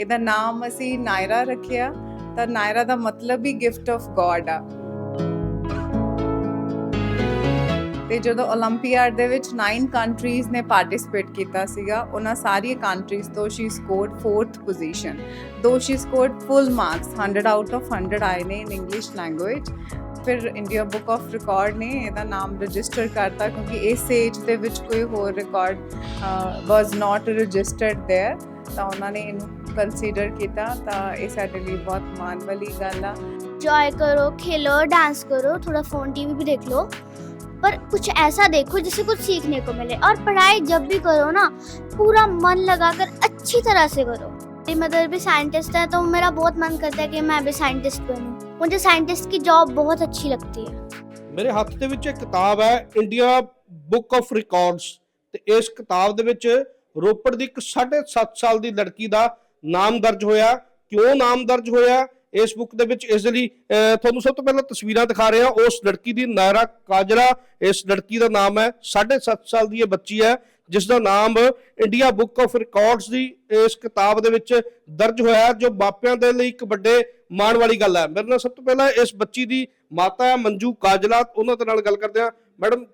ਇਹਦਾ ਨਾਮ ਅਸੀਂ ਨਾਇਰਾ ਰੱਖਿਆ ਤਾਂ ਨਾਇਰਾ ਦਾ ਮਤਲਬ ਹੀ ਗਿਫਟ ਆਫ ਗੋਡ ਆ ਤੇ ਜਦੋਂ 올림픽 ਦੇ ਵਿੱਚ 9 ਕੰਟਰੀਜ਼ ਨੇ ਪਾਰਟਿਸਿਪੇਟ ਕੀਤਾ ਸੀਗਾ ਉਹਨਾਂ ਸਾਰੀਆਂ ਕੰਟਰੀਜ਼ ਤੋਂ Shri scored 4th position though she scored full marks 100 out of 100 ਆਏ ਨੇ ਇਨ ਇੰਗਲਿਸ਼ ਲੈਂਗੁਏਜ ਫਿਰ ਇੰਡੀਆ ਬੁੱਕ ਆਫ ਰਿਕਾਰਡ ਨੇ ਇਹਦਾ ਨਾਮ ਰਜਿਸਟਰ ਕਰਤਾ ਕਿਉਂਕਿ ਇਸ ਏਜ ਦੇ ਵਿੱਚ ਕੋਈ ਹੋਰ record was not registered there ਤਾਂ ਉਹਨਾਂ ਨੇ ਇਹਨੂੰ ਕੰਸੀਡਰ ਕੀਤਾ ਤਾਂ ਇਹ ਸਾਡੇ ਲਈ ਬਹੁਤ ਮਾਣ ਵਾਲੀ ਗੱਲ ਆ जॉय करो खेलो डांस करो थोड़ा फ़ोन टीवी भी देख लो पर कुछ ऐसा देखो जिससे कुछ सीखने को मिले और पढ़ाई जब भी करो ना पूरा मन लगाकर अच्छी तरह से करो मेरी मदर भी साइंटिस्ट है तो मेरा बहुत मन करता है कि मैं भी साइंटिस्ट बनूं मुझे साइंटिस्ट की जॉब बहुत अच्छी लगती है ਮੇਰੇ ਹੱਥ ਦੇ ਵਿੱਚ ਇੱਕ ਕਿਤਾਬ ਹੈ ਇੰਡੀਆ ਬੁੱਕ ਆਫ ਰਿਕਾਰਡਸ ਤੇ ਇਸ ਕਿਤਾਬ ਦੇ ਵਿੱਚ ਰੋਪੜ ਦੀ ਇੱਕ 7.5 ਸਾਲ ਦੀ ਲੜਕੀ ਦਾ ਨਾਮ ਦਰਜ ਹੋਇਆ ਕਿਉਂ ਨਾਮ ਦਰਜ ਹੋਇਆ? ਇਸ ਬੁੱਕ ਦੇ ਵਿੱਚ ਇਸ ਦੇ ਲਈ ਅਹ, ਤੁਹਾਨੂੰ ਸਭ ਤੋਂ ਪਹਿਲਾਂ ਤਸਵੀਰਾਂ ਦਿਖਾ ਰਹੇ ਹਾਂ ਉਸ ਲੜਕੀ ਦੀ ਨਾਇਰਾ ਕਾਜਰਾ ਇਸ ਲੜਕੀ ਦਾ ਨਾਮ ਹੈ 7.5 ਸਾਲ ਦੀ ਇਹ ਬੱਚੀ ਹੈ ਜਿਸ ਦਾ ਨਾਮ ਇੰਡੀਆ ਬੁੱਕ ਆਫ ਰਿਕਾਰਡਸ ਦੀ ਇਸ ਕਿਤਾਬ ਦੇ ਵਿੱਚ ਦਰਜ ਹੋਇਆ ਜੋ ਮਾਪਿਆਂ ਦੇ ਲਈ ਇੱਕ ਵੱਡੇ ਮਾਣ ਵਾਲੀ ਗੱਲ ਹੈ। ਮੇਰੇ ਨਾਲ ਸਭ ਤੋਂ ਪਹਿਲਾਂ ਇਸ ਬੱਚੀ ਦੀ ਮਾਤਾ ਹੈ ਮੰਜੂ ਕਾਜਲਾ ਉਹਨਾਂ ਦੇ ਨਾਲ ਗੱਲ ਕਰਦੇ ਹਾਂ। ਮੈਡਮ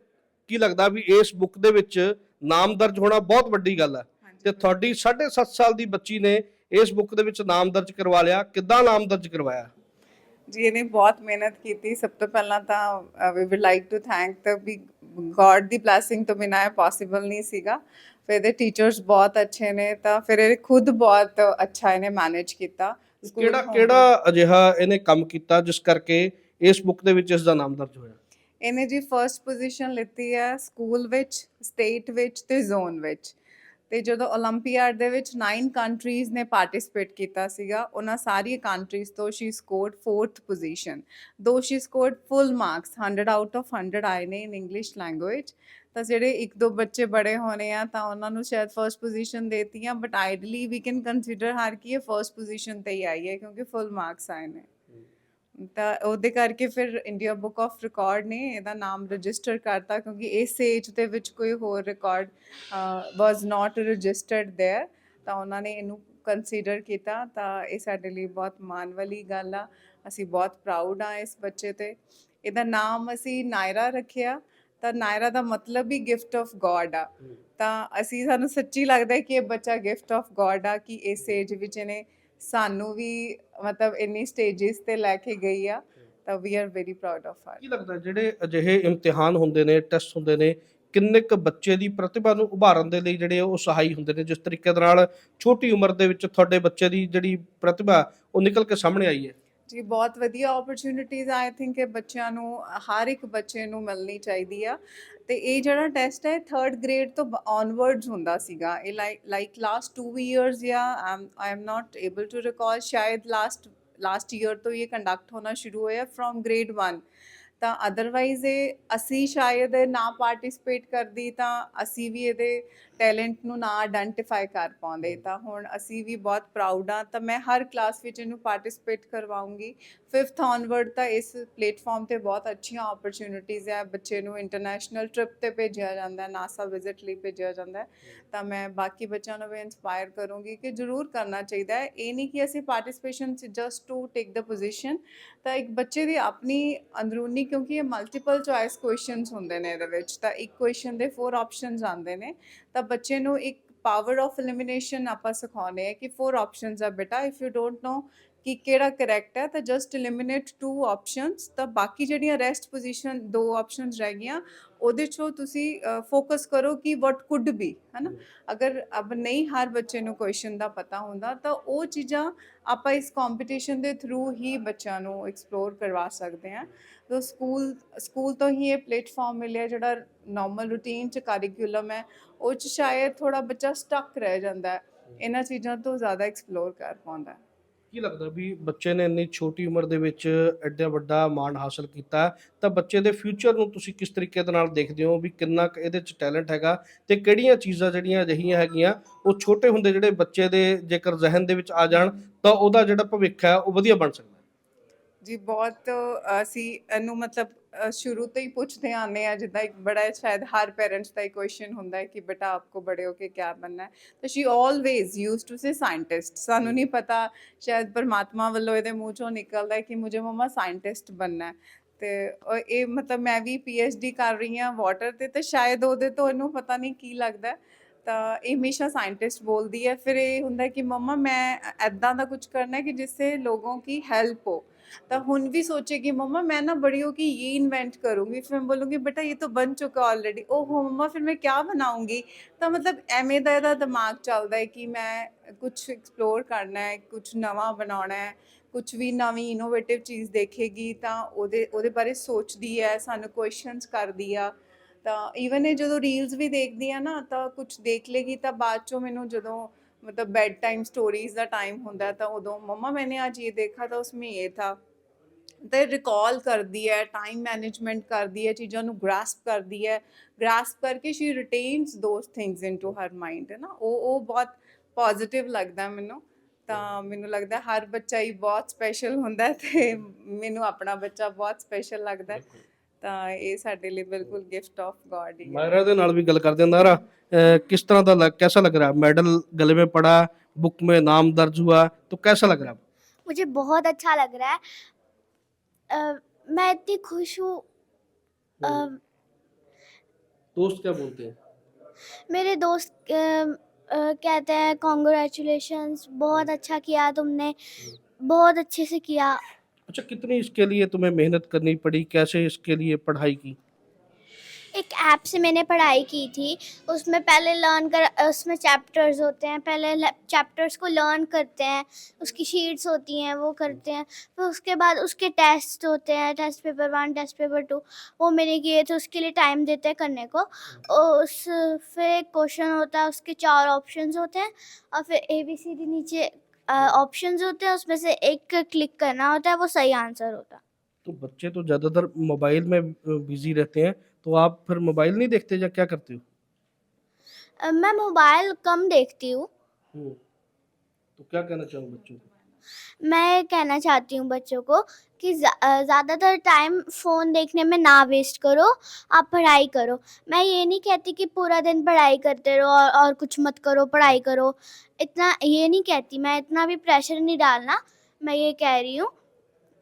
ਕੀ ਲੱਗਦਾ ਵੀ ਇਸ ਬੁੱਕ ਦੇ ਵਿੱਚ ਨਾਮ ਦਰਜ ਹੋਣਾ ਬਹੁਤ ਵੱਡੀ ਗੱਲ ਹੈ? ਤੇ ਤੁਹਾਡੀ 7.5 ਸਾਲ ਦੀ ਬੱਚੀ ਨੇ ਇਸ ਬੁੱਕ ਦੇ ਵਿੱਚ ਨਾਮ ਦਰਜ ਕਰਵਾ ਲਿਆ। ਕਿੱਦਾਂ ਨਾਮ ਦਰਜ ਕਰਵਾਇਆ? ਜੀ ਇਹਨੇ ਬਹੁਤ ਮਿਹਨਤ ਕੀਤੀ। ਸਭ ਤੋਂ ਪਹਿਲਾਂ ਤਾਂ we would like to thank the we God ਦੀ ਬਲੇਸਿੰਗ ਤੋਂ ਬਿਨਾਂ ਇਹ ਪੋਸੀਬਲ ਨਹੀਂ ਸੀਗਾ। ਫਿਰ ਇਹਦੇ ਟੀਚਰਸ ਬਹੁਤ ਅੱਛੇ ਨੇ ਤਾਂ ਫਿਰ ਇਹ ਖੁਦ ਬਹੁਤ ਅੱਛਾ ਇਹਨੇ ਮੈਨੇਜ ਕੀਤਾ। ਕਿਹੜਾ ਕਿਹੜਾ ਅਜਿਹਾ ਇਹਨੇ ਕੰਮ ਕੀਤਾ ਜਿਸ ਕਰਕੇ ਇਸ ਬੁੱਕ ਦੇ ਵਿੱਚ ਇਸ ਦਾ ਨਾਮ ਦਰਜ ਹੋਇਆ? ਇਹਨੇ ਜੀ ਫਰਸਟ ਪੋਜੀਸ਼ਨ ਲਿੱਤੀ ਹੈ ਸਕੂਲ ਵਿੱਚ ਸਟੇਟ ਵਿੱਚ ਤੇ ਜ਼ੋਨ ਵਿੱਚ। ਤੇ ਜਦੋਂ 올림픽 ਦੇ ਵਿੱਚ 9 ਕੰਟਰੀਜ਼ ਨੇ ਪਾਰਟਿਸਿਪੇਟ ਕੀਤਾ ਸੀਗਾ ਉਹਨਾਂ ਸਾਰੀਆਂ ਕੰਟਰੀਜ਼ ਤੋਂ Shri scored 4th position though she scored full marks 100 out of 100 ਆਏ ਨੇ ਇਨ ਇੰਗਲਿਸ਼ ਲੈਂਗੁਏਜ ਤਾਂ ਜਿਹੜੇ ਇੱਕ ਦੋ ਬੱਚੇ ਬੜੇ ਹੋਣੇ ਆ ਤਾਂ ਉਹਨਾਂ ਨੂੰ ਸ਼ਾਇਦ first position ਦੇਤੀਆਂ but ideally we can consider her ਕਿ ਇਹ ਫਰਸਟ ਪੋਜੀਸ਼ਨ ਤੇ ਹੀ ਆਈ ਹੈ ਕਿਉਂਕਿ ਫੁੱਲ ਮਾਰਕਸ ਆਏ ਨੇ ਤਾਂ ਉਹਦੇ ਕਰਕੇ ਫਿਰ ਇੰਡੀਆ ਬੁੱਕ ਆਫ ਰਿਕਾਰਡ ਨੇ ਇਹਦਾ ਨਾਮ ਰਜਿਸਟਰ ਕਰਤਾ ਕਿਉਂਕਿ ਇਸ ਏਜ ਦੇ ਵਿੱਚ ਕੋਈ ਹੋਰ record was not registered there ਤਾਂ ਉਹਨਾਂ ਨੇ ਇਹਨੂੰ ਕੰਸੀਡਰ ਕੀਤਾ ਤਾਂ ਇਹ ਸਾਡੇ ਲਈ ਬਹੁਤ ਮਾਣ ਵਾਲੀ ਗੱਲ ਆ ਅਸੀਂ ਬਹੁਤ ਪ੍ਰਾਊਡ ਆ ਇਸ ਬੱਚੇ ਤੇ ਇਹਦਾ ਨਾਮ ਅਸੀਂ ਨਾਇਰਾ ਰੱਖਿਆ ਤਾਂ ਨਾਇਰਾ ਦਾ ਮਤਲਬ ਹੀ ਗਿਫਟ ਆਫ ਗੋਡ ਆ ਤਾਂ ਅਸੀਂ ਸਾਨੂੰ ਸੱਚੀ ਲੱਗਦਾ ਹੈ ਕਿ ਇਹ ਬੱਚਾ ਗਿਫਟ ਆਫ ਗੋਡ ਆ ਕਿ ਇਸ ਏਜ ਵਿੱਚ ਇਹਨੇ ਸਾਨੂੰ ਵੀ ਮਤਲਬ ਇੰਨੀ ਸਟੇजेस ਤੇ ਲੈ ਕੇ ਗਈ ਆ, ਤਾਂ we are very proud of her ਕੀ ਲੱਗਦਾ ਜਿਹੜੇ ਅਜਿਹੇ ਇਮਤਿਹਾਨ ਹੁੰਦੇ ਨੇ ਟੈਸਟ ਹੁੰਦੇ ਨੇ, ਕਿੰਨੇ ਕੁ ਬੱਚੇ ਦੀ ਪ੍ਰਤਿਭਾ ਨੂੰ ਉਭਾਰਨ ਦੇ ਲਈ ਜਿਹੜੇ ਉਹ ਸਹਾਈ ਹੁੰਦੇ ਨੇ, ਜਿਸ ਤਰੀਕੇ ਦੇ ਨਾਲ ਛੋਟੀ ਉਮਰ ਦੇ ਵਿੱਚ ਤੁਹਾਡੇ ਬੱਚੇ ਦੀ ਜਿਹੜੀ ਪ੍ਰਤਿਭਾ, ਉਹ ਨਿਕਲ ਕੇ ਸਾਹਮਣੇ ਆਈ ਹੈ? ਜੀ, ਬਹੁਤ ਵਧੀਆ ਓਪਰਚ्युनिटीज ਆਈ ਥਿੰਕ ਇਹ ਬੱਚਿਆਂ ਨੂੰ, ਹਰ ਇੱਕ ਬੱਚੇ ਨੂੰ ਮਿਲਣੀ ਚਾਹੀਦੀ ਆ। ਤੇ ਇਹ ਜਿਹੜਾ ਟੈਸਟ ਹੈ 3rd ਗ੍ਰੇਡ ਤੋਂ ਆਨਵਰਡਸ ਹੁੰਦਾ ਸੀਗਾ। ਇਹ ਲਾਈਕ ਲਾਸਟ 2 ਇਅਰਸ ਜਾਂ I am not able to recall ਸ਼ਾਇਦ ਲਾਸਟ ਲਾਸਟ ਈਅਰ ਤੋਂ ਇਹ ਕੰਡਕਟ ਹੋਣਾ ਸ਼ੁਰੂ ਹੋਇਆ ਫਰੋਮ ਗ੍ਰੇਡ 1 ਤਾਂ ਅਦਰਵਾਈਜ਼ ਇਹ, ਅਸੀਂ ਸ਼ਾਇਦ ਨਾ ਪਾਰਟਿਸਿਪੇਟ ਕਰਦੀ ਤਾਂ ਅਸੀਂ ਵੀ ਇਹਦੇ ਟੈਲੈਂਟ ਨੂੰ ਨਾ ਆਇਡੈਂਟੀਫਾਈ ਕਰ ਪਾਉਂਦੇ ਤਾਂ ਹੁਣ ਅਸੀਂ ਵੀ ਬਹੁਤ ਪ੍ਰਾਊਡ ਆ ਤਾਂ ਮੈਂ ਹਰ ਕਲਾਸ ਵਿੱਚ ਇਹਨੂੰ ਪਾਰਟਿਸਿਪੇਟ ਕਰਵਾਉਂਗੀ। 5th ਆਨਵਰਡ ਤਾਂ ਇਸ ਪਲੇਟਫਾਰਮ ਤੇ ਬਹੁਤ ਅੱਛੀਆਂ ਓਪਰਚ्युनिटीज ਹੈ ਬੱਚੇ ਨੂੰ ਇੰਟਰਨੈਸ਼ਨਲ ਟ੍ਰਿਪ ਤੇ ਭੇਜਿਆ ਜਾਂਦਾ ਨਾਸਾ ਵਿਜ਼ਿਟ ਲਈ ਭੇਜਿਆ ਜਾਂਦਾ ਤਾਂ ਮੈਂ ਬਾਕੀ ਬੱਚਿਆਂ ਨੂੰ ਵੀ ਇਨਸਪਾਇਰ ਕਰੂੰਗੀ ਕਿ ਜ਼ਰੂਰ ਕਰਨਾ ਚਾਹੀਦਾ ਹੈ। ਇਹ ਨਹੀਂ ਕਿ ਅਸੀਂ ਪਾਰਟਿਸਿਪੇਸ਼ਨ ਚ just to take the position ਤਾਂ ਇੱਕ ਬੱਚੇ ਦੀ ਆਪਣੀ ਅੰਦਰੂਨੀ ਕਿਉਂਕਿ ਇਹ ਮਲਟੀਪਲ ਚੁਆਇਸ ਕੁਐਸਚਨਸ ਹੁੰਦੇ ਨੇ ਇਹਦੇ ਵਿੱਚ ਤਾਂ ਇੱਕ ਕੁਐਸਚਨ ਦੇ ਫੋਰ ਆਪਸ਼ਨਸ ਆਉਂਦੇ ਨੇ ਤਾਂ ਬੱਚੇ ਨੂੰ ਇੱਕ ਪਾਵਰ ਆਫ ਐਲੀਮੀਨੇਸ਼ਨ ਆਪਾਂ ਸਿਖਾਉਂਦੇ ਆ ਕਿ ਫੋਰ ਆਪਸ਼ਨਸ ਆ ਬੇਟਾ ਇਫ ਯੂ ਡੋਨਟ ਨੋ ਕਿ ਕਿਹੜਾ ਕਰੈਕਟ ਹੈ, ਤਾਂ ਜਸਟ ਐਲੀਮੀਨੇਟ ਟੂ ਆਪਸ਼ਨਸ ਤਾਂ ਬਾਕੀ ਜਿਹੜੀਆਂ ਰੈਸਟ ਪੋਜੀਸ਼ਨ ਦੋ ਆਪਸ਼ਨਸ ਰਹਿ ਗਈਆਂ, ਉਹਦੇ ਚੋਂ ਤੁਸੀਂ ਫੋਕਸ ਕਰੋ ਕਿ ਵਾਟ ਕੁਡ ਬੀ ਹੈਨਾ? ਅਗਰ ਅਬ ਨਹੀਂ ਹਰ ਬੱਚੇ ਨੂੰ ਕੁਐਸਚਨ ਦਾ ਪਤਾ ਹੁੰਦਾ, ਤਾਂ ਉਹ ਚੀਜ਼ਾਂ ਆਪਾਂ ਇਸ ਕੰਪੀਟੀਸ਼ਨ ਦੇ ਥਰੂ ਹੀ ਬੱਚਿਆਂ ਨੂੰ ਐਕਸਪਲੋਰ ਕਰਵਾ ਸਕਦੇ ਹਾਂ। ਤਾਂ ਸਕੂਲ ਸਕੂਲ ਤੋਂ ਹੀ ਇਹ ਪਲੇਟਫਾਰਮ ਮਿਲਿਆ, ਜਿਹੜਾ ਨਾਰਮਲ ਰੂਟੀਨ ਚ ਕਰਿਕੂਲਮ ਹੈ, ਉਹ ਚ ਸ਼ਾਇਦ ਥੋੜਾ ਬੱਚਾ ਸਟਕ ਰਹਿ ਜਾਂਦਾ ਹੈ। ਇਹਨਾਂ ਚੀਜ਼ਾਂ ਤੋਂ ਜ਼ਿਆਦਾ ਐਕਸਪਲੋਰ ਕਰ ਪਾਉਂਦਾ ਹੈ। ਕੀ ਲੱਗਦਾ ਵੀ ਬੱਚੇ ਨੇ ਇੰਨੀ ਛੋਟੀ ਉਮਰ ਦੇ ਵਿੱਚ ਐਡਾ ਵੱਡਾ ਮਾਣ ਹਾਸਲ ਕੀਤਾ? ਤਾਂ ਬੱਚੇ ਦੇ ਫਿਊਚਰ ਨੂੰ ਤੁਸੀਂ ਕਿਸ ਤਰੀਕੇ ਦੇ ਨਾਲ ਦੇਖਦੇ ਹੋ ਵੀ ਕਿੰਨਾ ਕੁ ਇਹਦੇ 'ਚ ਟੈਲੈਂਟ ਹੈਗਾ ਤੇ ਕਿਹੜੀਆਂ ਚੀਜ਼ਾਂ ਜਿਹੜੀਆਂ ਅਜਿਹੀਆਂ ਹੈਗੀਆਂ, ਉਹ ਛੋਟੇ ਹੁੰਦੇ ਜਿਹੜੇ ਬੱਚੇ ਦੇ ਜੇਕਰ ਜ਼ਿਹਨ ਦੇ ਵਿੱਚ ਆ ਜਾਣ, ਤਾਂ ਉਹਦਾ ਜਿਹੜਾ ਭਵਿੱਖ ਹੈ ਉਹ ਵਧੀਆ ਬਣ ਸਕਦਾ? ਜੀ ਬਹੁਤ ਅਸੀਂ ਇਹਨੂੰ ਮਤਲਬ ਸ਼ੁਰੂ ਤੋਂ ਹੀ ਪੁੱਛਦੇ ਆਨੇ ਆ ਜਿੱਦਾਂ ਇੱਕ ਬੜਾ ਸ਼ਾਇਦ ਹਰ ਪੇਰੈਂਟਸ ਦਾ ਹੀ ਕੁਐਸਚਨ ਹੁੰਦਾ ਹੈ ਕਿ ਬੇਟਾ ਆਪਕੋ ਬੜੇ ਹੋ ਕੇ ਕੀ ਬਣਨਾ ਹੈ? ਤਾਂ she always use to say scientist ਸਾਨੂੰ ਨਹੀਂ ਪਤਾ ਸ਼ਾਇਦ ਪਰਮਾਤਮਾ ਵੱਲੋਂ ਇਹਦੇ ਮੂੰਹ ਚੋਂ ਨਿਕਲਦਾ ਹੈ ਕਿ ਮੁਝੇ ਮਮਾ ਸਾਇੰਟਿਸਟ ਬਣਨਾ ਹੈ। ਤੇ ਇਹ ਮਤਲਬ ਮੈਂ ਵੀ ਪੀ ਐੱਚ ਡੀ ਕਰ ਰਹੀ ਹਾਂ ਵਾਟਰ ਤੇ ਤਾਂ ਸ਼ਾਇਦ ਉਹਦੇ ਤੋਂ ਇਹਨੂੰ ਪਤਾ ਨਹੀਂ ਕੀ ਲੱਗਦਾ ਤਾਂ ਇਹ ਹਮੇਸ਼ਾ ਸਾਇੰਟਿਸਟ ਬੋਲਦੀ ਹੈ। ਫਿਰ ਇਹ ਹੁੰਦਾ ਕਿ ਮਮਾ ਮੈਂ ਐਦਾਂ ਦਾ ਕੁਝ ਕਰਨਾ ਹੈ ਕਿ ਜਿਸ ਸੇ ਲੋਗੋਂ ਕੀ ਹੈਲਪ ਹੋ। ਤਾਂ ਹੁਣ ਵੀ ਸੋਚੇਗੀ ਮਮਾ ਮੈਂ ਨਾ बड़ी हो कि ये इन्वेंट करूंगी फिर मैं बोलूंगी बेटा ये तो बन चुका ऑलरेडी ओहो मम्मा फिर मैं क्या बनाऊंगी ਤਾਂ ਮਤਲਬ ਐਵੇਂ ਦਾ ਇਹਦਾ ਦਿਮਾਗ ਚੱਲਦਾ ਹੈ ਕਿ ਮੈਂ ਕੁਝ ਐਕਸਪਲੋਰ ਕਰਨਾ ਹੈ ਕੁਝ ਨਵਾਂ ਬਣਾਉਣਾ ਹੈ ਕੁਝ ਵੀ ਨਵੀਂ ਇਨੋਵੇਟਿਵ ਚੀਜ਼ ਦੇਖੇਗੀ ਤਾਂ ਉਹਦੇ ਉਹਦੇ ਬਾਰੇ ਸੋਚਦੀ ਹੈ ਸਾਨੂੰ ਕੁਐਸਚਨਸ ਕਰਦੀ ਆ ਤਾਂ ਈਵਨ ਇਹ ਜਦੋਂ ਰੀਲਸ ਵੀ ਦੇਖਦੀ ਆ ਨਾ ਤਾਂ ਕੁਝ ਦੇਖ ਲੇਗੀ ਤਾਂ ਬਾਅਦ ਚੋਂ ਮੈਨੂੰ ਜਦੋਂ मतलब बेड टाइम स्टोरीज का टाइम होता तो उदों मम्मा मैंने आज ये देखा था उसमें ये था ਤੇ ਰਿਕਾਲ ਕਰਦੀ ਹੈ ਟਾਈਮ ਮੈਨੇਜਮੈਂਟ ਕਰਦੀ ਹੈ ਚੀਜ਼ਾਂ ਨੂੰ ਗ੍ਰਾਸਪ ਕਰਦੀ ਹੈ। ਗ੍ਰਾਸਪ ਕਰਕੇ she retains those things into her mind ਹੈ ਨਾ? ਉਹ ਉਹ ਬਹੁਤ ਪੋਜ਼ਿਟਿਵ ਲੱਗਦਾ ਮੈਨੂੰ। ਤਾਂ ਮੈਨੂੰ ਲੱਗਦਾ ਹਰ ਬੱਚਾ ਹੀ ਬਹੁਤ ਸਪੈਸ਼ਲ ਹੁੰਦਾ ਤੇ ਮੈਨੂੰ ਆਪਣਾ ਬੱਚਾ ਬਹੁਤ ਸਪੈਸ਼ਲ ਲੱਗਦਾ ਤਾਂ ਇਹ ਸਾਡੇ ਲਈ ਬਿਲਕੁਲ ਗਿਫਟ ਆਫ ਗੋਡ ਹੀ ਹੈ ਮਹਾਰਾਜ ਦੇ ਨਾਲ ਵੀ ਗੱਲ ਕਰਦੇ ਹਾਂ ਨਾਰਾ ਕਿਸ ਤਰ੍ਹਾਂ ਦਾ ਲੱਗ ਕਿਹਦਾ ਲੱਗ ਰਿਹਾ ਮੈਡਲ ਗਲੇ ਮੇ ਪੜਾ बुक में नाम दर्ज हुआ तो कैसा लग रहा है मुझे बहुत अच्छा लग रहा है uh, मैं इतनी खुश हूँ uh, दोस्त क्या बोलते हैं मेरे दोस्त uh, uh, कहते हैं कॉन्ग्रेचुलेशंस बहुत अच्छा किया तुमने बहुत अच्छे से किया अच्छा कितनी इसके लिए तुम्हें मेहनत करनी पड़ी? कैसे इसके लिए पढ़ाई की? एक ऐप से मैंने पढ़ाई की थी। उसमें पहले लर्न कर उसमें चैप्टर्स होते हैं। पहले चैप्टर्स को लर्न करते हैं। उसकी शीट्स होती हैं वो करते हैं। फिर उसके बाद उसके टेस्ट होते हैं। Test paper one test paper two वो मैंने किए थे। उसके लिए टाइम देते हैं करने को। और उस फिर एक क्वेश्चन होता है। उसके चार ऑप्शन होते हैं। और फिर ए बी सी डी नीचे ऑप्शंस होते हैं उसमें से एक क्लिक करना होता है वो सही आंसर होता है। तो बच्चे तो ज़्यादातर मोबाइल में बिज़ी रहते हैं तो आप फिर मोबाइल नहीं देखते या क्या करते हो? मैं मोबाइल कम देखती हूँ। तो क्या कहना चाहूँ बच्चों को? मैं कहना चाहती हूँ बच्चों को कि ज़्या- ज़्यादातर टाइम फ़ोन देखने में ना वेस्ट करो आप पढ़ाई करो। मैं ये नहीं कहती कि पूरा दिन पढ़ाई करते रहो और, और कुछ मत करो पढ़ाई करो। इतना ये नहीं कहती मैं इतना भी प्रेशर नहीं डालना। मैं ये कह रही हूँ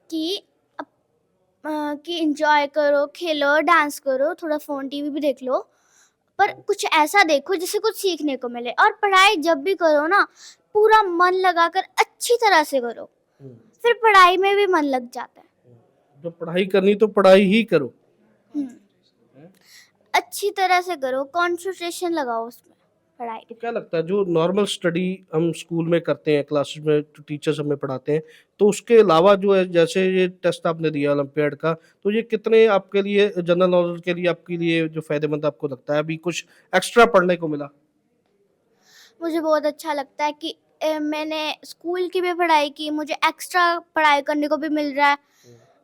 कि कि इंजॉय करो खेलो डांस करो थोड़ा फ़ोन टीवी भी देख लो। पर कुछ ऐसा देखो जिससे कुछ सीखने को मिले। और पढ़ाई जब भी करो ना पूरा मन लगाकर अच्छी तरह से करो। फिर पढ़ाई में भी मन लग जाता है। जब पढ़ाई करनी तो पढ़ाई ही करो। हम्म। अच्छी तरह से करो कंसंट्रेशन लगाओ उसमें पढ़ाई तो क्या लगता है जो नॉर्मल स्टडी हम स्कूल में करते हैं क्लासेस में जो टीचर्स हमें पढ़ाते हैं तो उसके अलावा जो है जैसे ये टेस्ट आपने दिया ओलंपियाड का तो ये कितने आपके लिए जनरल नॉलेज के लिए आपके लिए जो फ़ायदेमंद आपको लगता है? अभी कुछ एक्स्ट्रा पढ़ने को मिला। मुझे बहुत अच्छा लगता है कि मैंने स्कूल की भी पढ़ाई की मुझे एक्स्ट्रा पढ़ाई करने को भी मिल रहा है।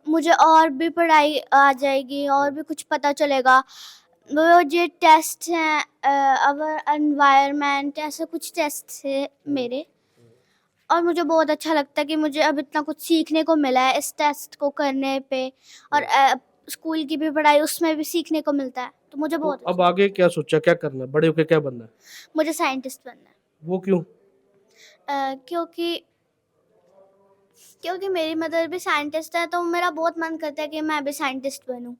मुझे और भी पढ़ाई आ जाएगी और भी कुछ पता चलेगा। वो जो टेस्ट हैं अवर एनवायरनमेंट ऐसे कुछ टेस्ट थे मेरे। और मुझे बहुत अच्छा लगता है कि मुझे अब इतना कुछ सीखने को मिला है इस टेस्ट को करने पे। और स्कूल की भी पढ़ाई उसमें भी सीखने को मिलता है तो मुझे बहुत तो बहुत अब आगे क्या सोचा क्या करना है? बड़े होके क्या बनना है? मुझे साइंटिस्ट बनना है। वो क्यों? क्योंकि क्योंकि मेरी मदर भी साइंटिस्ट है तो मेरा बहुत मन करता है कि मैं भी साइंटिस्ट बनूं।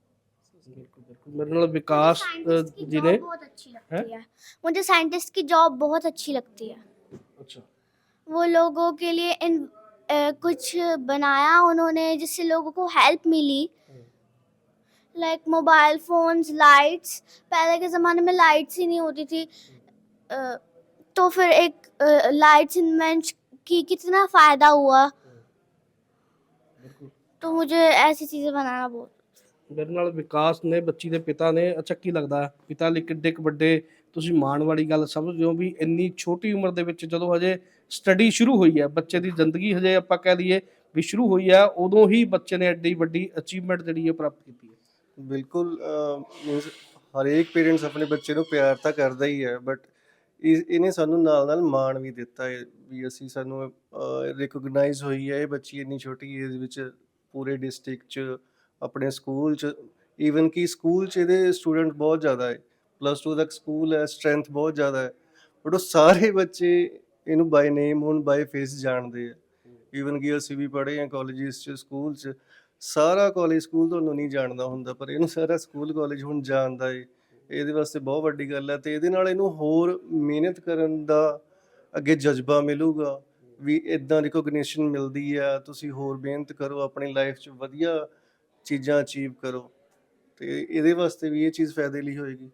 नाल विकास जी ने बहुत अच्छी लगती है। मुझे साइंटिस्ट की जॉब बहुत अच्छी लगती है। अच्छा। वो लोगों के लिए इन अ, कुछ बनाया उन्होंने जिससे लोगों को हेल्प मिली। लाइक मोबाइल फोन्स लाइट्स पहले के ज़माने में लाइट्स ही नहीं होती थी। अ, तो फिर एक लाइट्स इन्वेंट की कितना फ़ायदा हुआ बिल्कुल तो मुझे ऐसी चीज़ें बनाना बहुत ਮੇਰੇ ਨਾਲ ਵਿਕਾਸ ਨੇ ਬੱਚੀ ਦੇ ਪਿਤਾ ਨੇ ਅੱਛਾ ਕੀ ਲੱਗਦਾ ਹੈ? ਪਿਤਾ ਲਈ ਕਿੱਡੇ ਕੁ ਵੱਡੇ ਤੁਸੀਂ ਮਾਣ ਵਾਲੀ ਗੱਲ ਸਮਝਦੇ ਹੋ ਵੀ ਇੰਨੀ ਛੋਟੀ ਉਮਰ ਦੇ ਵਿੱਚ ਜਦੋਂ ਹਜੇ ਸਟੱਡੀ ਸ਼ੁਰੂ ਹੋਈ ਹੈ ਬੱਚੇ ਦੀ ਜ਼ਿੰਦਗੀ ਹਜੇ ਆਪਾਂ ਕਹਿ ਲਈਏ ਵੀ ਸ਼ੁਰੂ ਹੋਈ ਹੈ ਉਦੋਂ ਹੀ ਬੱਚੇ ਨੇ ਐਡੀ ਵੱਡੀ ਅਚੀਵਮੈਂਟ ਜਿਹੜੀ ਹੈ ਪ੍ਰਾਪਤ ਕੀਤੀ ਹੈ ਬਿਲਕੁਲ ਮੀਨਸ ਹਰੇਕ ਪੇਰੈਂਟਸ ਆਪਣੇ ਬੱਚੇ ਨੂੰ ਪਿਆਰ ਤਾਂ ਕਰਦਾ ਹੀ ਹੈ ਬਟ ਇਸ ਇਹਨੇ ਸਾਨੂੰ ਨਾਲ ਨਾਲ ਮਾਣ ਵੀ ਦਿੱਤਾ ਹੈ ਵੀ ਅਸੀਂ ਸਾਨੂੰ ਰਿਕਗਨਾਈਜ਼ ਹੋਈ ਹੈ ਇਹ ਬੱਚੀ ਇੰਨੀ ਛੋਟੀ ਏਜ ਵਿੱਚ ਪੂਰੇ ਡਿਸਟ੍ਰਿਕਟ 'ਚ, ਆਪਣੇ ਸਕੂਲ 'ਚ ਈਵਨ ਕਿ ਸਕੂਲ 'ਚ ਇਹਦੇ ਸਟੂਡੈਂਟ ਬਹੁਤ ਜ਼ਿਆਦਾ ਹੈ ਪਲੱਸ 2 ਤੱਕ ਸਕੂਲ ਹੈ ਸਟਰੈਂਥ ਬਹੁਤ ਜ਼ਿਆਦਾ ਹੈ ਬਟ ਉਹ ਸਾਰੇ ਬੱਚੇ ਇਹਨੂੰ ਬਾਈ ਨੇਮ ਹੁਣ ਬਾਈ ਫੇਸ ਜਾਣਦੇ ਆ। ਈਵਨ ਕਿ ਅਸੀਂ ਵੀ ਪੜ੍ਹੇ ਆ ਕਾਲਜਿਸ 'ਚ ਸਕੂਲ 'ਚ, ਸਾਰਾ ਕਾਲਜ ਸਕੂਲ ਤੁਹਾਨੂੰ ਨਹੀਂ ਜਾਣਦਾ ਹੁੰਦਾ, ਪਰ ਇਹਨੂੰ ਸਾਰਾ ਸਕੂਲ ਕਾਲਜ ਹੁਣ ਜਾਣਦਾ ਏ। ਇਹਦੇ ਵਾਸਤੇ ਬਹੁਤ ਵੱਡੀ ਗੱਲ ਹੈ ਤੇ ਇਹਦੇ ਨਾਲ ਇਹਨੂੰ ਹੋਰ ਮਿਹਨਤ ਕਰਨ ਦਾ ਅੱਗੇ ਜਜ਼ਬਾ ਮਿਲੂਗਾ ਵੀ ਇਦਾਂ ਰਿਕੋਗਨੀਸ਼ਨ ਮਿਲਦੀ ਆ ਤੁਸੀਂ ਹੋਰ ਮਿਹਨਤ ਕਰੋ ਆਪਣੀ ਲਾਈਫ 'ਚ ਵਧੀਆ ਚੀਜ਼ਾਂ ਅਚੀਵ ਕਰੋ ਤੇ ਇਹਦੇ ਵਾਸਤੇ ਵੀ ਇਹ ਚੀਜ਼ ਫਾਇਦੇ ਲਈ ਹੋਏਗੀ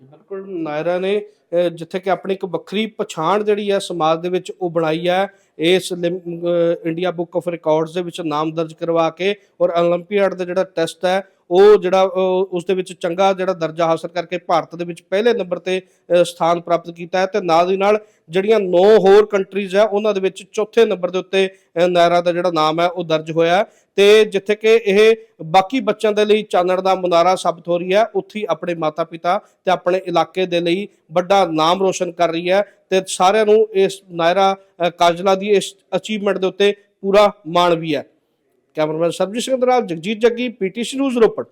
ਬਿਲਕੁਲ ਨਾਇਰਾ ਨੇ ਅਹ, ਜਿੱਥੇ ਕਿ ਆਪਣੀ ਇੱਕ ਵੱਖਰੀ ਪਛਾਣ ਜਿਹੜੀ ਹੈ ਸਮਾਜ ਦੇ ਵਿੱਚ ਉਹ ਬਣਾਈ ਹੈ ਇਸ ਲਿਮ- ਅਹ, ਇੰਡੀਆ ਬੁੱਕ ਆਫ ਰਿਕਾਰਡਸ ਦੇ ਵਿੱਚ ਨਾਮ ਦਰਜ ਕਰਵਾ ਕੇ ਔਰ 올림픽 ਦਾ ਜਿਹੜਾ ਟੈਸਟ ਹੈ ਉਹ ਜਿਹੜਾ ਉਸ ਦੇ ਵਿੱਚ ਚੰਗਾ ਜਿਹੜਾ ਦਰਜਾ ਹਾਸਲ ਕਰਕੇ ਭਾਰਤ ਦੇ ਵਿੱਚ ਪਹਿਲੇ ਨੰਬਰ ਤੇ ਸਥਾਨ ਪ੍ਰਾਪਤ ਕੀਤਾ ਹੈ ਤੇ ਨਾਲ ਦੀ ਨਾਲ ਜਿਹੜੀਆਂ 9 ਹੋਰ ਕੰਟਰੀਜ਼ ਹੈ, ਉਹਨਾਂ ਦੇ ਵਿੱਚ ਚੌਥੇ ਨੰਬਰ ਦੇ ਉੱਤੇ ਨਾਇਰਾ ਦਾ ਜਿਹੜਾ ਨਾਮ ਹੈ, ਉਹ ਦਰਜ ਹੋਇਆ ਹੈ। ਤੇ ਜਿੱਥੇ ਕਿ ਇਹ ਬਾਕੀ ਬੱਚਿਆਂ ਦੇ ਲਈ ਚਾਨਣ ਦਾ ਮੁਨਾਰਾ ਸਾਬਤ ਹੋ ਰਹੀ ਹੈ, ਉੱਥੇ ਹੀ ਆਪਣੇ ਮਾਤਾ-ਪਿਤਾ ਤੇ ਆਪਣੇ ਇਲਾਕੇ ਦੇ ਲਈ ਵੱਡਾ ਨਾਮ ਰੋਸ਼ਨ ਕਰ ਰਹੀ ਹੈ ਤੇ ਸਾਰਿਆਂ ਨੂੰ ਇਸ ਨਾਇਰਾ ਕਾਜਲਾ ਦੀ ਇਸ ਅਚੀਵਮੈਂਟ ਦੇ ਉੱਤੇ ਪੂਰਾ ਮਾਣ ਵੀ ਹੈ। ਕੈਮਰਾਮੈਨ ਸਰਬਜੀਤ ਸਿੰਘ ਦੇ ਨਾਲ ਜਗਜੀਤ ਜੱਗੀ ਪੀਟੀਸੀ ਨਿਊਜ਼ ਰੋਪੜ।